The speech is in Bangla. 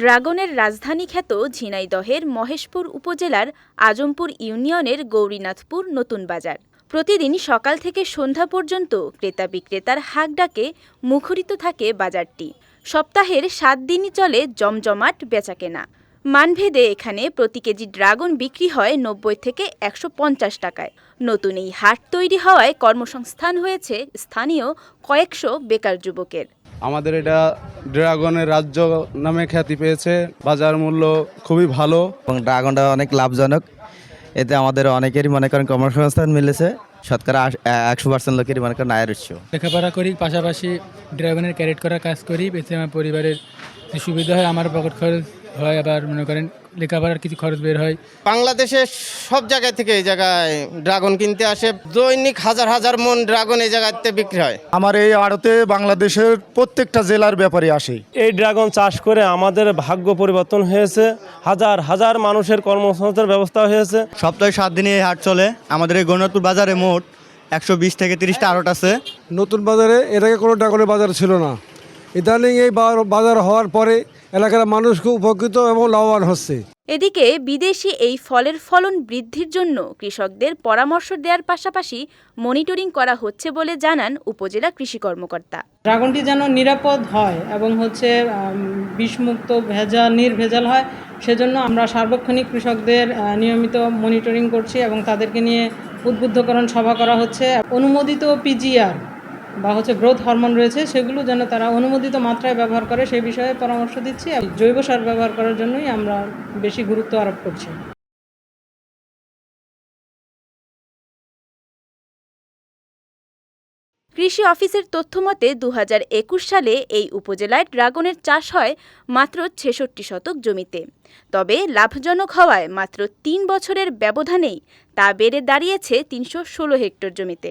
ড্রাগনের রাজধানী খ্যাত ঝিনাইদহের মহেশপুর উপজেলার আজমপুর ইউনিয়নের গৌরীনাথপুর নতুন বাজার। প্রতিদিন সকাল থেকে সন্ধ্যা পর্যন্ত ক্রেতা বিক্রেতার হাক ডাকে মুখরিত থাকে বাজারটি। সপ্তাহের সাত দিনই চলে জমজমাট বেচাকেনা। মানভেদে এখানে প্রতি কেজি ড্রাগন বিক্রি হয় নব্বই থেকে একশো পঞ্চাশ টাকায়। নতুন এই হাট তৈরি হওয়ায় কর্মসংস্থান হয়েছে স্থানীয় কয়েকশো বেকার যুবকের। আমাদের এটা ড্রাগনের রাজ্য নামে খ্যাতি পেয়েছে। বাজার মূল্য খুবই ভালো। এবং ড্রাগনটা অনেক লাভজনক। এতে আমাদের অনেকেরই মনে করেন কর্মসংস্থান মিলেছে। শতকরা একশো পার্সেন্ট লোকেরই মনে করেন আয়ের উৎস। লেখাপড়া করি পাশাপাশি ড্রাগনের ক্যারেট করার কাজ করি এতে আমার পরিবারের যে সুবিধা হয় আমার পকেট খরচ হয় আবার মনে করেন লেখাপড়ার কিছু খরচ বের হয়। বাংলাদেশের সব জায়গা থেকে এই জায়গায় ড্রাগন কিনতে আসে। দৈনিক হাজার হাজার মন ড্রাগন এই জায়গাতে বিক্রি হয়। আমার এই আড়তে বাংলাদেশের প্রত্যেকটা জেলার ব্যাপারে আসে। এই ড্রাগন চাষ করে আমাদের ভাগ্য পরিবর্তন হয়েছে। হাজার হাজার মানুষের কর্মসংস্থানের ব্যবস্থা হয়েছে। সপ্তাহে সাত দিনে এই হাট চলে। আমাদের এই গণনাথপুর বাজারে মোট একশো বিশ থেকে তিরিশটা আড়ট আছে। নতুন বাজারে এর আগে কোনো ড্রাগনের বাজার ছিল না। ইদানিং এই বাজার হওয়ার পরে এলাকার মানুষ খুব উপকৃত এবং লাভবান হচ্ছে। এদিকে বিদেশি এই ফলের ফলন বৃদ্ধির জন্য কৃষকদের পরামর্শ দেওয়ার পাশাপাশি মনিটরিং করা হচ্ছে বলে জানান উপজেলা কৃষি কর্মকর্তা। ড্রাগনটি যেন নিরাপদ হয় এবং হচ্ছে বিষমুক্ত ভেজাল নির্ভেজাল হয় সেজন্য আমরা সার্বক্ষণিক কৃষকদের নিয়মিত মনিটরিং করছি এবং তাদেরকে নিয়ে উদ্বুদ্ধকরণ সভা করা হচ্ছে। অনুমোদিত পিজিআর বা হচ্ছে গ্রোথ হরমোন রয়েছে, সেগুলো যেন তারা অনুমোদিত মাত্রায় ব্যবহার করে, সেই বিষয়ে পরামর্শ দিচ্ছি। জৈব সার ব্যবহার করার জন্যই আমরা বেশি গুরুত্ব আরোপ করছি। কৃষি অফিসের তথ্য মতে দু হাজার একুশ সালে এই উপজেলায় ড্রাগনের চাষ হয় মাত্র ছেষট্টি শতক জমিতে। তবে লাভজনক হওয়ায় মাত্র তিন বছরের ব্যবধানেই তা বেড়ে দাঁড়িয়েছে তিনশো ষোলো হেক্টর জমিতে।